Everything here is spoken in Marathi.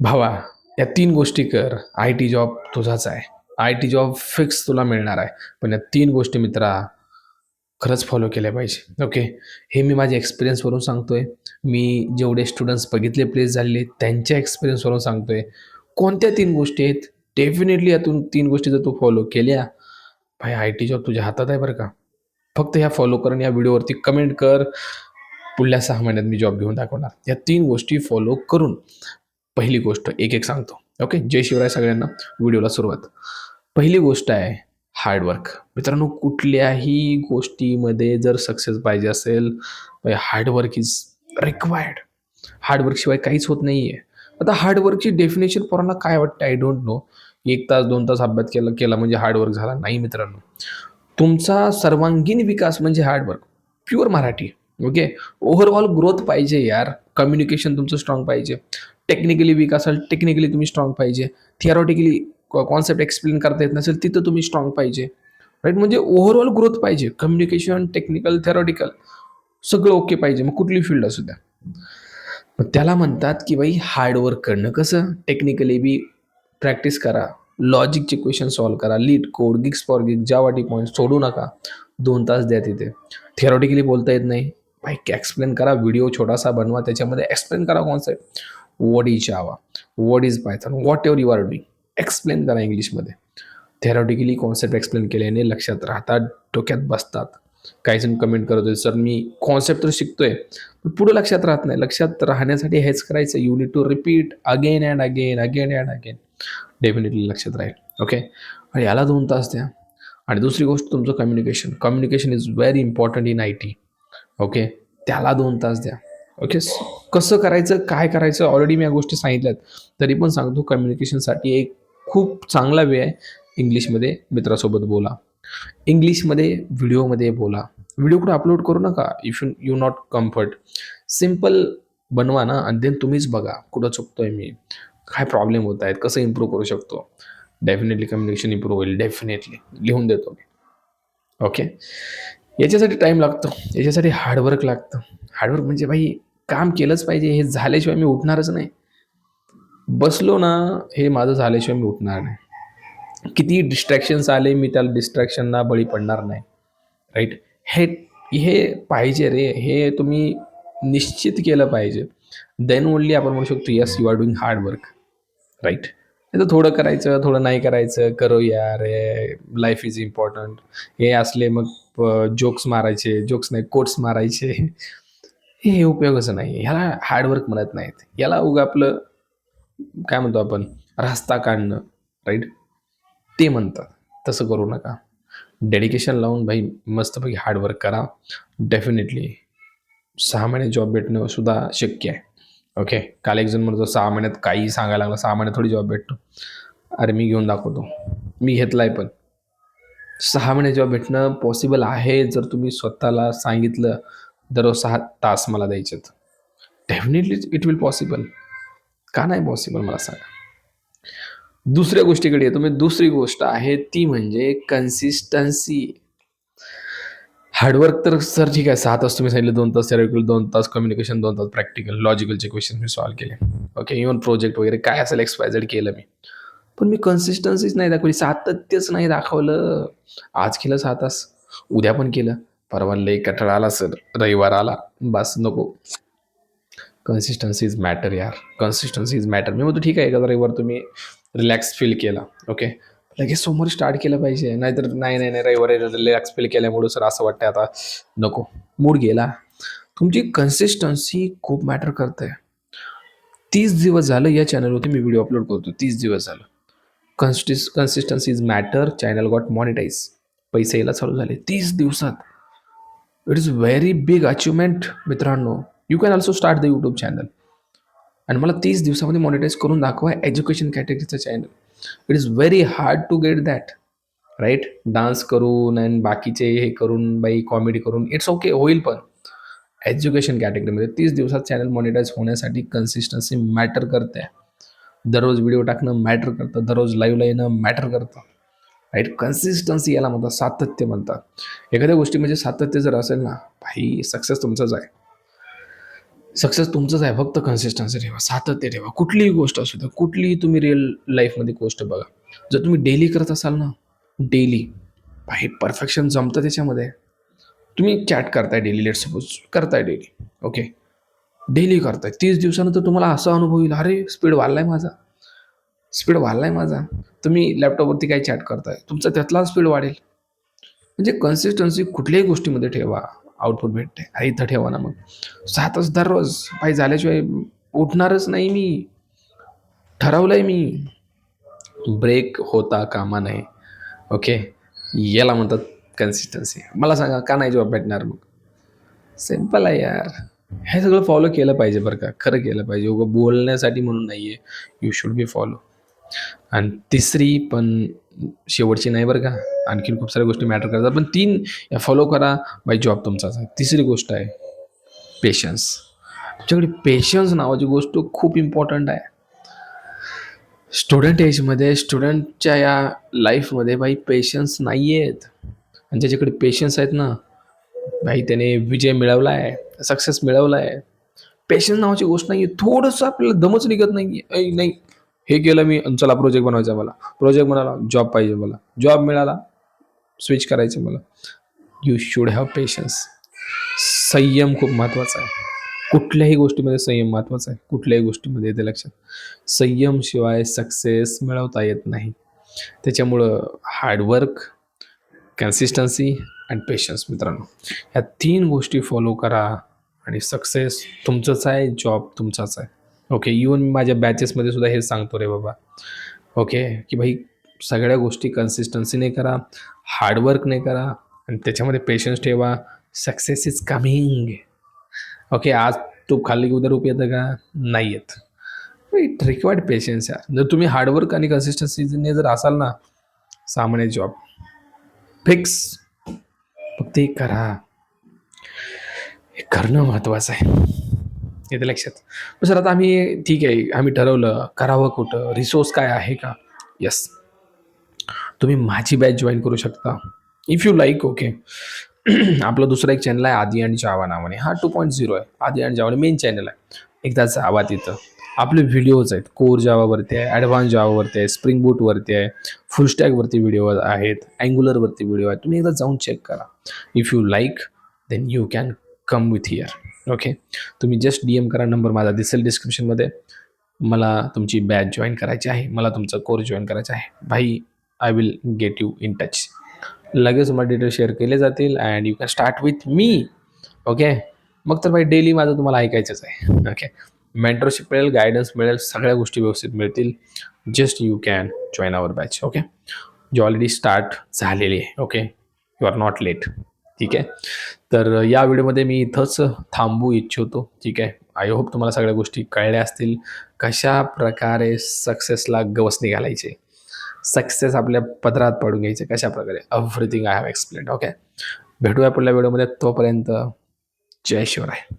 भावा या तीन गोष्टी कर. आय टी जॉब तुझाच आहे. आय टी जॉब फिक्स तुला मिळणार आहे. पण या तीन गोष्टी मित्रा खरंच फॉलो केल्या पाहिजे. ओके हे मी माझ्या एक्सपिरियन्सवरून सांगतो आहे मी जेवढे स्टुडंट्स बघितले प्लेस झालेले त्यांच्या एक्सपिरियन्सवरून सांगतो आहे कोणत्या तीन गोष्टी आहेत? डेफिनेटली यातून तीन गोष्टी जर तू फॉलो केल्या भाई आय टी जॉब तुझ्या हातात आहे बरं का? फक्त ह्या फॉलो करून या व्हिडिओवरती कमेंट कर. पुढल्या सहा महिन्यात मी जॉब घेऊन दाखवणार. या तीन गोष्टी फॉलो करून. पहिली गोष्ट एक एक सांगतो. ओके जय शिवराय सगळ्यांना. व्हिडिओला सुरुवात. पहिली गोष्ट आहे हार्डवर्क मित्रांनो कुठल्याही गोष्टीमध्ये जर सक्सेस पाहिजे असेल हार्डवर्क इज रिक्वायर्ड हार्डवर्कशिवाय काहीच होत नाही आहे आता हार्डवर्कची डेफिनेशन पोरांना काय वाटतं आय डोंट नो एक तास दोन तास अभ्यास केला केला म्हणजे हार्डवर्क झाला. नाही मित्रांनो. तुमचा सर्वांगीण विकास म्हणजे hard work pure Marathi. Okay overall growth पाहिजे यार. कम्युनिकेशन तुमचं स्ट्रॉंग पाहिजे. टेक्निकली वीक असाल टेक्निकली तुम्ही स्ट्रॉंग पाहिजे. थिअरॉटिकली कॉन्सेप्ट एक्सप्लेन करता येत नसेल तिथं तुम्ही स्ट्रॉंग पाहिजे. राईट म्हणजे ओव्हरऑल ग्रोथ पाहिजे. कम्युनिकेशन टेक्निकल थेरॉटिकल सगळं ओके पाहिजे. मग कुठली फील्ड असू द्या. मग त्याला म्हणतात की बाई हार्डवर्क करणं कसं? टेक्निकली बी प्रॅक्टिस करा. लॉजिकचे क्वेश्चन सॉल्व करा. LeetCode GeeksforGeeks Javatpoint सोडू नका. दोन तास द्या तिथे. थेरॉटिकली बोलता येत नाही. बाईक एक्सप्लेन करा. व्हिडिओ छोटासा बनवा. त्याच्यामध्ये एक्सप्लेन करा concept what is Java what is Python whatever you are doing explain करा इंग्लिशमध्ये. थेरॉटिकली कॉन्सेप्ट एक्सप्लेन केल्याने लक्षात राहतात डोक्यात बसतात. काही जण कमेंट करत होते सर मी कॉन्सेप्ट तर शिकतोय पण पुढं लक्षात राहत नाही. लक्षात राहण्यासाठी हेच करायचं. You need to repeat again and again again and again definitely लक्षात राहील. ओके आणि याला दोन तास द्या. आणि दुसरी गोष्ट तुमचं communication communication is very important in I T okay त्याला दोन तास द्या. ओके कसं करायचं काय करायचं ऑलरेडी मी या गोष्टी सांगितल्यात. तरी पण सांगतो कम्युनिकेशनसाठी एक खूप चांगला वे आहे. इंग्लिशमध्ये मित्रासोबत बोला. इंग्लिशमध्ये व्हिडिओमध्ये बोला. व्हिडिओ कुठे अपलोड करू नका if you you not comfort simple बनवा ना आणि देन तुम्हीच बघा कुठं चुकतोय मी. काय प्रॉब्लेम होत आहेत कसं इम्प्रूव्ह करू शकतो. डेफिनेटली कम्युनिकेशन इम्प्रूव्ह होईल डेफिनेटली लिहून देतो मी. ओके याच्यासाठी टाईम लागतो. याच्यासाठी हार्डवर्क लागतं. हार्डवर्क म्हणजे भाई काम केलंच पाहिजे हे झाल्याशिवाय मी उठणारच नाही. बसलो ना हे माझं झाल्याशिवाय मी उठणार नाही. किती डिस्ट्रॅक्शन्स आले मी त्याला डिस्ट्रॅक्शनना बळी पडणार नाही. राईट हे हे पाहिजे रे हे तुम्ही निश्चित केलं पाहिजे. देन ओनली आपण म्हणू शकतो yes you are doing hard work right तर थोडं करायचं थोडं नाही करायचं करूया यार लाईफ इज इम्पॉर्टंट हे असले मग जोक्स मारायचे जोक्स नाही कोट्स मारायचे. हे उपयोगाचं नाही ह्याला हार्डवर्क म्हणत नाहीत. याला उगा आपलं काय म्हणतो आपण रास्ता काढणं राईट ते म्हणतात. तसं करू नका. डेडिकेशन लावून भाई मस्तपैकी हार्डवर्क करा. डेफिनेटली सहा महिने जॉब भेटणं सुद्धा शक्य आहे. ओके काल एक जण म्हणतो सहा महिन्यात काही सांगायला लागलं सहा महिन्यात थोडी जॉब भेटतो. अरे मी घेऊन दाखवतो. मी घेतला आहे पण. सहा महिने जॉब भेटणं पॉसिबल आहे जर तुम्ही स्वतःला सांगितलं दररोज सहा तास मला द्यायचेत. डेफिनेटली इट विल पॉसिबल का नाही पॉसिबल मला सांगा? दुसऱ्या गोष्टीकडे येतो. मी दुसरी गोष्ट आहे ती म्हणजे कन्सिस्टन्सी हार्डवर्क तर सर ठीक आहे सहा तास तुम्ही सांगितले दोन तास थेरॉटिकल दोन तास कम्युनिकेशन दोन तास प्रॅक्टिकल लॉजिकलचे क्वेश्चन मी सॉल्व केले. ओके इव्हन प्रोजेक्ट वगैरे काय असेल एक्सपायझेड केलं मी. पण मी कन्सिस्टन्सीच नाही दाखवली. सातत्यच नाही दाखवलं. आज केलं सहा तास. उद्या पण केलं. परवा लई कठळ आला सर. रविवार आला बस नको. कन्सिस्टन्सी इज मॅटर यार. कन्सिस्टन्सी इज मॅटर मी म्हणतो ठीक आहे एखादा रविवार तुम्ही रिलॅक्स फील केला? ओके लगेच सोमवारी स्टार्ट केलं पाहिजे. नाहीतर नाही नाही नाही रविवारी रिलॅक्स फील केल्यामुळे सर असं वाटतं आता. नको. मूड गेला. तुमची कन्सिस्टन्सी खूप मॅटर करते तीस दिवस झालं या चॅनलवरती मी व्हिडिओ अपलोड करतो तीस दिवस झालं. कन्सिस consistency is matter channel got monetize पैसे यायला चालू झाले. तीस दिवसात. It is very big achievement मित्रांनो. You can also start the YouTube channel आणि मला तीस दिवसामध्ये मॉनिटाईज करून दाखवा education कॅटेगरीचं channel it is very hard to get that right dance करून अँड बाकीचे हे करून बाई कॉमेडी करून इट्स ओके होईल पण. एज्युकेशन कॅटेगरीमध्ये तीस दिवसात चॅनल मॉनिटाईज होण्यासाठी कन्सिस्टन्सी मॅटर करते. दररोज व्हिडिओ टाकणं मॅटर करतं दररोज लाईव्हला येणं मॅटर करतं. राईट कन्सिस्टन्सी याला म्हणतात सातत्य म्हणतात. एखाद्या गोष्टी म्हणजे सातत्य जर असेल ना भाई सक्सेस तुमचंच आहे. सक्सेस तुमचंच आहे फक्त कन्सिस्टन्सी ठेवा सातत्य ठेवा. कुठलीही गोष्ट असू द्या कुठलीही तुम्ही रिअल लाईफमध्ये गोष्ट बघा. जर तुम्ही डेली करत असाल ना डेली भाई परफेक्शन जमतं त्याच्यामध्ये. तुम्ही चॅट करताय डेली लेट सपोज करताय डेली ओके डेली करताय तीस दिवसानंतर तुम्हाला असा अनुभव येईल अरे स्पीड वाढला आहे माझा. स्पीड वाढला आहे माझा. तुम्ही लॅपटॉपवरती काय चॅट करताय तुमचा त्यातला स्पीड वाढेल. म्हणजे कन्सिस्टन्सी कुठल्याही गोष्टीमध्ये ठेवा. आउटपुट भेटते. अरे इथं ठेवा ना मग. सहा तास दररोज. पाय झाल्याशिवाय उठणारच नाही मी. ठरवलंय मी. ब्रेक होता कामा नाही ओके याला म्हणतात कन्सिस्टन्सी मला सांगा का नाही जॉब भेटणार मग? सिंपल आहे यार. हे सगळं फॉलो केलं पाहिजे बरं का. खरं केलं पाहिजे. उगं बोलण्यासाठी म्हणून नाही आहे यू शुड बी फॉलो आणि तिसरी पण शेवटची नाही बरं का. आणखीन खूप साऱ्या गोष्टी मॅटर करतात. पण तीन या फॉलो करा बाई जॉब तुमचाच आहे तिसरी गोष्ट आहे पेशन्स तुमच्याकडे पेशन्स नावाची गोष्ट खूप इम्पॉर्टंट आहे. स्टुडंट एजमध्ये स्टुडंटच्या या लाईफमध्ये बाई पेशन्स नाही आहेत आणि ज्याच्याकडे पेशन्स आहेत ना भाई त्याने विजय मिळवला आहे सक्सेस मिळवला आहे पेशन्स नावाची गोष्ट नाही आहे थोडंसं आपल्याला दमच निघत नाही नाही. हे केलं मी चला प्रोजेक्ट बनवायचा मला. प्रोजेक्ट बनाला जॉब पाहिजे मला. जॉब मिळाला स्विच करायचं मला. यू शूड हॅव पेशन्स संयम खूप महत्त्वाचा आहे. कुठल्याही गोष्टीमध्ये संयम महत्त्वाचा आहे. कुठल्याही गोष्टीमध्ये येते लक्षात. संयमशिवाय सक्सेस मिळवता येत नाही. त्याच्यामुळं हार्डवर्क कन्सिस्टन्सी अँड पेशन्स मित्रांनो. ह्या तीन गोष्टी फॉलो करा आणि सक्सेस तुमचंच आहे जॉब तुमचाच आहे. ओके इवन मी माझ्या बॅचेसमध्ये सुद्धा हेच सांगतो रे बाबा. ओके की भाई सगळ्या गोष्टी कन्सिस्टन्सीने करा हार्डवर्कने करा आणि त्याच्यामध्ये पेशन्स ठेवा. सक्सेस इज कमिंग ओके आज तूप खाल्ली की उद्या रूप येतं का? नाही येत. इट रिक्वायर्ड पेशन्स यार. जर तुम्ही हार्डवर्क आणि कन्सिस्टन्सीने जर असाल ना सामान्य जॉब फिक्स फक्त करा. हे करणं महत्त्वाचं आहे. येते लक्षात. सर आता आम्ही ठीक आहे आम्ही ठरवलं करावं कुठं? रिसोर्स काय आहे का? यस तुम्ही माझी बॅच जॉईन करू शकता. इफ यू लाईक ओके आपलं दुसरं एक चॅनल आहे आदी आणि जावा नावाने. हा टू पॉईंट झिरो आहे. आदी आणि जावाने मेन चॅनल आहे. एकदा जावा तिथं. आपले व्हिडिओज आहेत. कोर जावावरती आहे ॲडव्हान्स जावावरती आहे स्प्रिंग बूटवरती आहे फुल स्टॅगवरती व्हिडिओ आहेत अँग्युलरवरती व्हिडिओ आहेत. तुम्ही एकदा जाऊन चेक करा. If you like then you can come with here okay तुम्ही जस्ट डी एम करा नंबर माझा दिसेल डिस्क्रिप्शनमध्ये मला तुमची बॅच जॉईन करायची आहे. मला तुमचा कोर्स जॉईन करायचा आहे. भाई I will get you in touch लगेच तुम्हाला डिटेल शेअर केले जातील and you can start with me okay मग तर भाई डेली माझं तुम्हाला ऐकायचंच आहे. ओके मेंटरशिप मिळेल गायडन्स मिळेल सगळ्या गोष्टी व्यवस्थित मिळतील. Just you can join our batch okay G already start झालेली आहे. Okay you are not late ठीक आहे? तर या व्हिडिओमध्ये मी इथंच थांबू इच्छितो. ठीक आहे? आय होप तुम्हाला सगळ्या गोष्टी कळल्या असतील. कशा प्रकारे सक्सेसला गवसणी घालायचे सक्सेस आपल्या पदरात पडून घ्यायचे. कशा प्रकारे? Everything I have explain okay भेटूया पुढल्या व्हिडिओमध्ये. तोपर्यंत जय शिवराय.